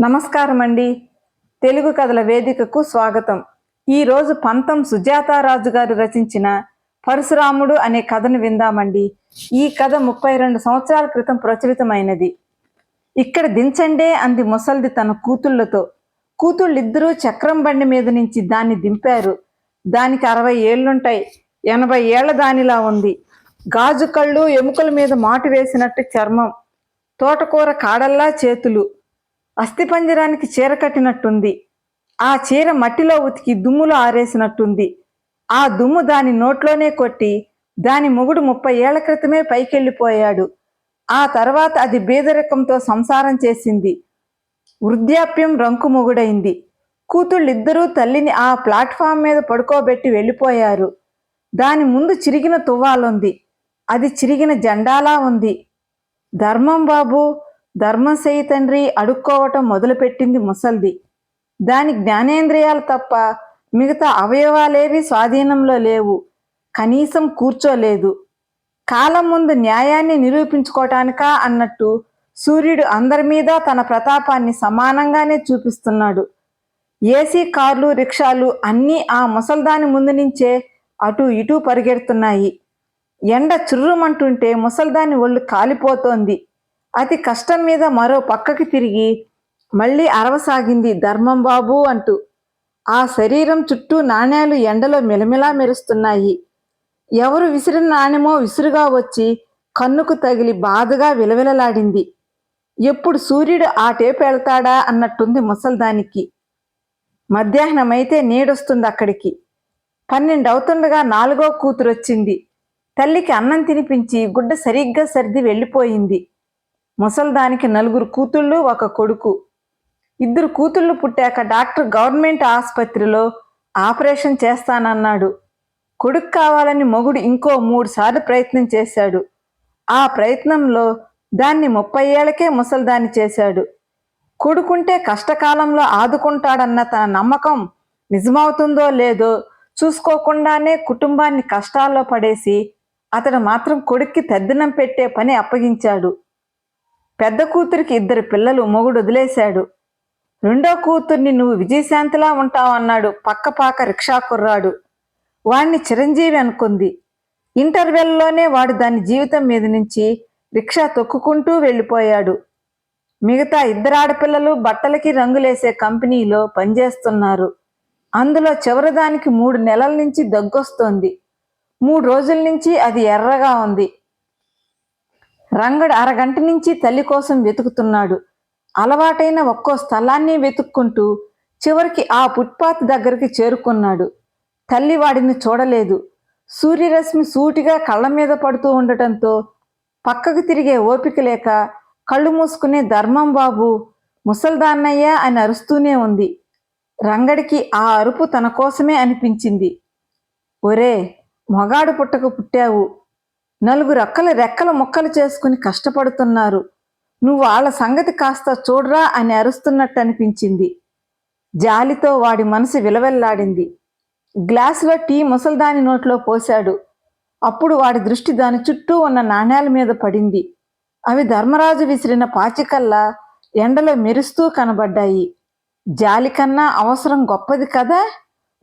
నమస్కారం అండి తెలుగు కథల వేదికకు స్వాగతం. ఈరోజు పంతం సుజాతారాజు గారు రచించిన పరశురాముడు అనే కథను విందామండి. ఈ కథ ముప్పై రెండు సంవత్సరాల క్రితం ప్రచురితమైనది. ఇక్కడ దించండే అంది ముసల్ది తన కూతుళ్ళతో. కూతుళ్ళిద్దరూ చక్రం బండి మీద నుంచి దాన్ని దింపారు. దానికి అరవై ఏళ్ళుంటాయి. ఎనభై ఏళ్ళ దానిలా ఉంది. గాజు కళ్ళు ఎముకల మీద మాటు వేసినట్టు చర్మం. తోటకూర కాడల్లా చేతులు. అస్థిపంజరానికి చీర కట్టినట్టుంది. ఆ చీర మట్టిలో ఉతికి దుమ్ములో ఆరేసినట్టుంది. ఆ దుమ్ము దాని నోట్లోనే కొట్టి దాని మొగుడు ముప్పై ఏళ్ళ క్రితమే పైకెళ్ళిపోయాడు. ఆ తర్వాత అది బీదరికంతో సంసారం చేసింది. వృద్ధాప్యం రంకు మొగుడైంది. కూతుళ్ళిద్దరూ తల్లిని ఆ ప్లాట్ఫామ్ మీద పడుకోబెట్టి వెళ్ళిపోయారు. దాని ముందు చిరిగిన తువ్వాలుంది. అది చిరిగిన జెండాలా ఉంది. ధర్మం బాబు ధర్మం తండ్రి అడుక్కోవటం మొదలుపెట్టింది ముసల్ది. దాని జ్ఞానేంద్రియాలు తప్ప మిగతా అవయవాలేవి స్వాధీనంలో లేవు. కనీసం కూర్చోలేదు. కాలం ముందు న్యాయాన్ని నిరూపించుకోవటానికా అన్నట్టు సూర్యుడు అందరి మీద తన ప్రతాపాన్ని సమానంగానే చూపిస్తున్నాడు. ఏసీ కార్లు రిక్షాలు అన్నీ ఆ ముసల్దాని ముందు నుంచే అటు ఇటు పరిగెడుతున్నాయి. ఎండ చుర్రుమంటుంటే ముసల్దాని ఒళ్ళు కాలిపోతోంది. అతి కష్టం మీద మరో పక్కకి తిరిగి మళ్ళీ అరవసాగింది ధర్మం బాబు అంటూ. ఆ శరీరం చుట్టూ నాణేలు ఎండలో మిలమిలా మెరుస్తున్నాయి. ఎవరు విసిరిన నాణ్యమో విసురుగా వచ్చి కన్నుకు తగిలి బాధగా విలవిలలాడింది. ఎప్పుడు సూర్యుడు ఆ టేపు వెళ్తాడా అన్నట్టుంది ముసల్దానికి. మధ్యాహ్నమైతే నీడొస్తుంది అక్కడికి. పన్నెండు అవుతుండగా నాలుగో కూతురు వచ్చింది తల్లికి అన్నం తినిపించి గుడ్డ సరిగ్గా సర్ది వెళ్ళిపోయింది. ముసల్దానికి నలుగురు కూతుళ్ళు ఒక కొడుకు. ఇద్దరు కూతుళ్ళు పుట్టాక డాక్టర్ గవర్నమెంట్ ఆసుపత్రిలో ఆపరేషన్ చేస్తానన్నాడు. కొడుకు కావాలని మొగుడు ఇంకో మూడు సార్లు ప్రయత్నం చేశాడు. ఆ ప్రయత్నంలో దాన్ని ముప్పై ఏళ్ళకే ముసల్దాన్ని చేశాడు. కొడుకుంటే కష్టకాలంలో ఆదుకుంటాడన్న తన నమ్మకం నిజమవుతుందో లేదో చూసుకోకుండానే కుటుంబాన్ని కష్టాల్లో పడేసి అతడు మాత్రం కొడుక్కి తద్దినం పెట్టే పని అప్పగించాడు. పెద్ద కూతురికి ఇద్దరు పిల్లలు మొగుడు వదిలేశాడు. రెండో కూతుర్ని నువ్వు విజయశాంతిలా ఉంటావన్నాడు పక్కపాక రిక్షా కుర్రాడు. వాణ్ణి చిరంజీవి అనుకుంది. ఇంటర్వెల్లోనే వాడు దాని జీవితం మీద నుంచి రిక్షా తొక్కుకుంటూ వెళ్ళిపోయాడు. మిగతా ఇద్దరు ఆడపిల్లలు బట్టలకి రంగులేసే కంపెనీలో పనిచేస్తున్నారు. అందులో చివరిదానికి మూడు నెలల నుంచి దగ్గొస్తోంది. మూడు రోజుల నుంచి అది ఎర్రగా ఉంది. రంగడు అరగంట నుంచి తల్లి కోసం వెతుకుతున్నాడు. అలవాటైన ఒక్కో స్థలాన్ని వెతుక్కుంటూ చివరికి ఆ ఫుట్పాత్ దగ్గరికి చేరుకున్నాడు. తల్లి వాడిని చూడలేదు. సూర్యరశ్మి సూటిగా కళ్ళ మీద పడుతూ ఉండటంతో పక్కకు తిరిగే ఓపిక లేక కళ్ళు మూసుకునే ధర్మం బాబు ముసల్దాన్నయ్య అని అరుస్తూనే ఉంది. రంగడికి ఆ అరుపు తన కోసమే అనిపించింది. ఒరే మొగాడు పుట్టకు పుట్టావు. నలుగురు అక్కలు రెక్కల ముక్కలు చేసుకుని కష్టపడుతున్నారు. నువ్వు వాళ్ళ సంగతి కాస్త చూడరా అని అరుస్తున్నట్టు అనిపించింది. జాలితో వాడి మనసు విలవెల్లాడింది. గ్లాసులో టీ ముసల్దాని నోట్లో పోశాడు. అప్పుడు వాడి దృష్టి దాని చుట్టూ ఉన్న నాణేల మీద పడింది. అవి ధర్మరాజు విసిరిన పాచికల్లా ఎండలో మెరుస్తూ కనబడ్డాయి. జాలి కన్నా అవసరం గొప్పది కదా?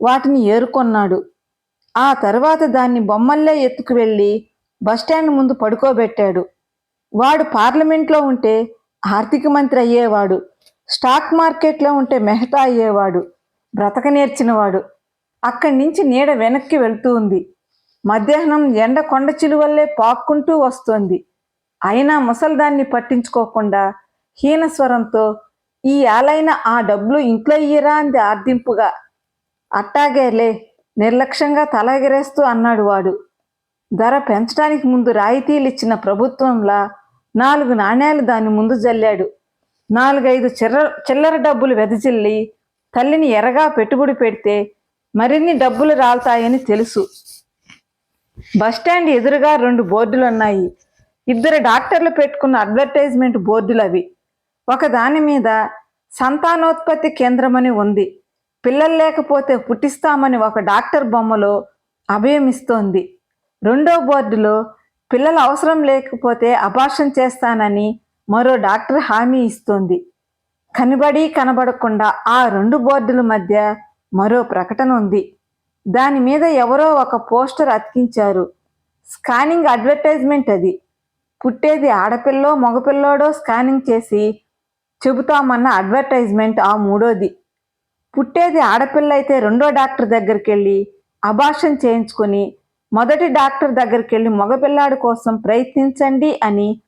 వాటిని ఏరుకొన్నాడు. ఆ తర్వాత దాన్ని బొమ్మల్లే ఎత్తుకు వెళ్ళి బస్టాండ్ ముందు పడుకోబెట్టాడు. వాడు పార్లమెంట్లో ఉంటే ఆర్థిక మంత్రి అయ్యేవాడు. స్టాక్ మార్కెట్లో ఉంటే మెహతా అయ్యేవాడు. బ్రతక నేర్చినవాడు. అక్కడి నుంచి నీడ వెనక్కి వెళ్తూ ఉంది. మధ్యాహ్నం ఎండ కొండ చిలువల్లే పాక్కుంటూ వస్తోంది. అయినా ముసల్దాన్ని పట్టించుకోకుండా హీనస్వరంతో ఈ ఆలైన ఆ డబ్బులు ఇంట్లో ఇయ్యరా? అంది ఆర్దింపుగా అట్టాగేలే నిర్లక్ష్యంగా తల ఎగరేస్తూ అన్నాడు వాడు. ధర పెంచడానికి ముందు రాయితీలు ఇచ్చిన ప్రభుత్వంలా నాలుగు నాణేలు దాని ముందు జల్లాడు. నాలుగైదు చిర్ర చిల్లర డబ్బులు వెదజిల్లి తల్లిని ఎరగా పెట్టుబడి పెడితే మరిన్ని డబ్బులు రాలుతాయని తెలుసు. బస్టాండ్ ఎదురుగా రెండు బోర్డులు ఉన్నాయి ఇద్దరు డాక్టర్లు పెట్టుకున్న అడ్వర్టైజ్మెంట్ బోర్డులు అవి. ఒక దాని మీద సంతానోత్పత్తి కేంద్రమని ఉంది. పిల్లలు లేకపోతే పుట్టిస్తామని ఒక డాక్టర్ బొమ్మలో అభయమిస్తోంది. రెండో బోర్డులో పిల్లలు అవసరం లేకపోతే అబార్షన్ చేస్తానని మరో డాక్టర్ హామీ ఇస్తోంది. కనబడి కనబడకుండా ఆ రెండు బోర్డుల మధ్య మరో ప్రకటన ఉంది. దాని మీద ఎవరో ఒక పోస్టర్ అతికించారు. స్కానింగ్ అడ్వర్టైజ్మెంట్ అది. పుట్టేది ఆడపిల్లో మగపిల్లోడో స్కానింగ్ చేసి చెబుతామన్న అడ్వర్టైజ్మెంట్ ఆ మూడోది. పుట్టేది ఆడపిల్ల అయితే రెండో డాక్టర్ దగ్గరికి వెళ్ళి అబార్షన్ చేయించుకొని మొదటి డాక్టర్ దగ్గరికి వెళ్ళి మగపిల్లాడి కోసం ప్రయత్నించండి అని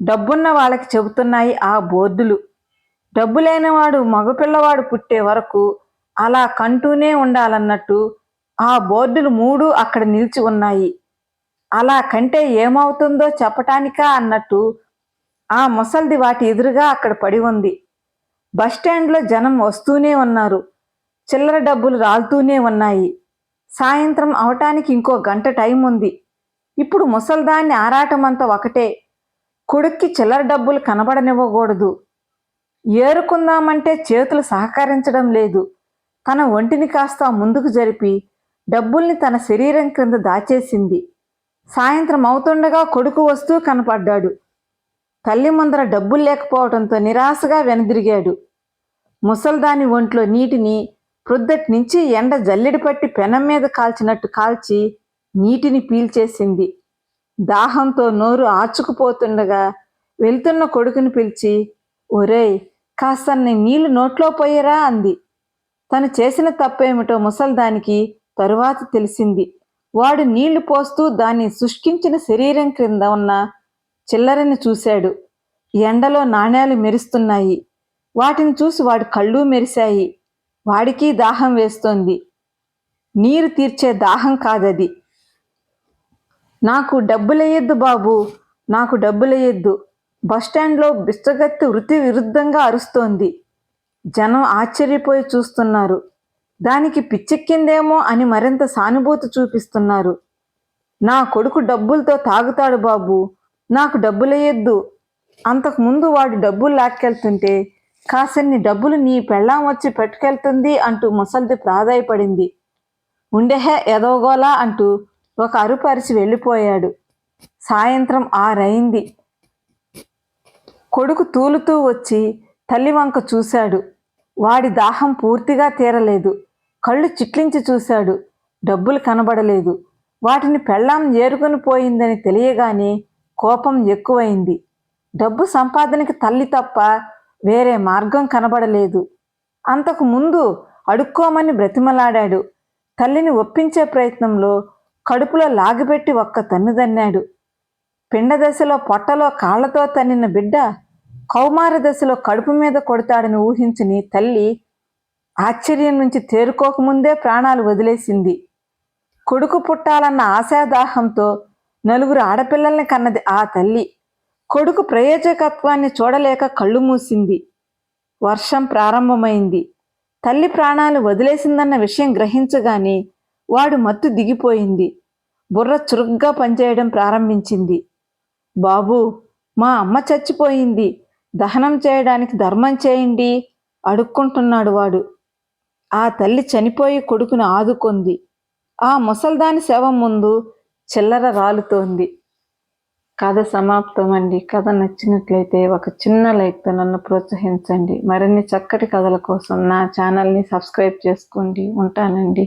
డబ్బున్న వాళ్ళకి చెబుతున్నాయి ఆ బోర్డులు. డబ్బు లేనివాడు మగపిల్లవాడు పుట్టే వరకు అలా కంటూనే ఉండాలన్నట్టు ఆ బోర్డులు మూడు అక్కడ నిలిచి ఉన్నాయి. అలా కంటే ఏమవుతుందో చెప్పటానికా అన్నట్టు ఆ ముసల్ది వాటి ఎదురుగా అక్కడ పడి ఉంది. బస్టాండ్లో జనం వస్తూనే ఉన్నారు. చిల్లర డబ్బులు రాలుతూనే ఉన్నాయి. సాయంత్రం అవటానికి ఇంకో గంట టైం ఉంది. ఇప్పుడు ముసల్దాన్ని ఆరాటమంతా ఒకటే. కొడుక్కి చిల్లర డబ్బులు కనబడనివ్వకూడదు. ఏరుకుందామంటే చేతులు సహకరించడం లేదు. తన ఒంటిని కాస్త ముందుకు జరిపి డబ్బుల్ని తన శరీరం క్రింద దాచేసింది. సాయంత్రం అవుతుండగా కొడుకు వస్తూ కనపడ్డాడు. తల్లి ముందర డబ్బులు లేకపోవడంతో నిరాశగా వెనుదిరిగాడు. ముసల్దాని ఒంట్లో నీటిని ప్రొద్దటి నుంచి ఎండ జల్లెడి పట్టి పెనం మీద కాల్చినట్టు కాల్చి నీటిని పీల్చేసింది. దాహంతో నోరు ఆచుకుపోతుండగా వెళ్తున్న కొడుకుని పిలిచి ఒరేయ్ కాస్తన్ని నీళ్ళు నోట్లో పోయేరా అంది. తను చేసిన తప్పేమిటో ముసల్దానికి తరువాత తెలిసింది. వాడు నీళ్ళు పోస్తూ దాన్ని శుష్కించిన శరీరం క్రింద ఉన్న చిల్లరని చూశాడు. ఎండలో నాణేలు మెరుస్తున్నాయి. వాటిని చూసి వాడు కళ్ళు మెరిశాయి. వాడికి దాహం వేస్తోంది. నీరు తీర్చే దాహం కాదది. నాకు డబ్బులేయొద్దు బాబు నాకు డబ్బులేయొద్దు బస్టాండ్లో బిచ్చగత్తి వృత్తి విరుద్ధంగా అరుస్తోంది. జనం ఆశ్చర్యపోయి చూస్తున్నారు. దానికి పిచ్చెక్కిందేమో అని మరింత సానుభూతి చూపిస్తున్నారు. నా కొడుకు డబ్బులతో తాగుతాడు బాబు నాకు డబ్బులేయొద్దు అంతకుముందు వాడు డబ్బులు లాక్కెళ్తుంటే కాసన్ని డబ్బులు నీ పెళ్ళాం వచ్చి పెట్టుకెళ్తుంది అంటూ ముసలిది ప్రాధాయపడింది. ఉండెహే ఎదవగోలా అంటూ ఒక అరుపరిచి వెళ్ళిపోయాడు. సాయంత్రం ఆరైంది కొడుకు తూలుతూ వచ్చి తల్లి వంక చూశాడు. వాడి దాహం పూర్తిగా తీరలేదు. కళ్ళు చిట్లించి చూశాడు. డబ్బులు కనబడలేదు. వాటిని పెళ్ళాం ఏరుకొని పోయిందని తెలియగానే కోపం ఎక్కువైంది. డబ్బు సంపాదనకి తల్లి తప్ప వేరే మార్గం కనబడలేదు. అంతకు ముందు అడుక్కోమని బ్రతిమలాడాడు. తల్లిని ఒప్పించే ప్రయత్నంలో కడుపులో లాగిపెట్టి ఒక్క తన్నుదన్నాడు పిండ దశలో పొట్టలో కాళ్ళతో తన్నిన బిడ్డ కౌమార దశలో కడుపు మీద కొడతాడని ఊహించిని తల్లి ఆశ్చర్యం నుంచి తేరుకోకముందే ప్రాణాలు వదిలేసింది. కొడుకు పుట్టాలన్న ఆశాదాహంతో నలుగురు ఆడపిల్లల్ని కన్నది ఆ తల్లి. కొడుకు ప్రయోజకత్వాన్ని చూడలేక కళ్ళు మూసింది. వర్షం ప్రారంభమైంది. తల్లి ప్రాణాలు వదిలేసిందన్న విషయం గ్రహించగానే వాడు మత్తు దిగిపోయింది. బుర్ర చురుగ్గా పనిచేయడం ప్రారంభించింది. బాబు మా అమ్మ చచ్చిపోయింది. దహనం చేయడానికి ధర్మం చేయండి అడుక్కుంటున్నాడు వాడు. ఆ తల్లి చనిపోయి కొడుకును ఆదుకుంది. ఆ ముసల్దాని శవం ముందు చిల్లర రాలుతోంది. కథ సమాప్తం అండి కథ నచ్చినట్లయితే ఒక చిన్న లైక్తో నన్ను ప్రోత్సహించండి. మరిన్ని చక్కటి కథల కోసం నా ఛానల్ని సబ్స్క్రైబ్ చేసుకోండి. ఉంటానండి.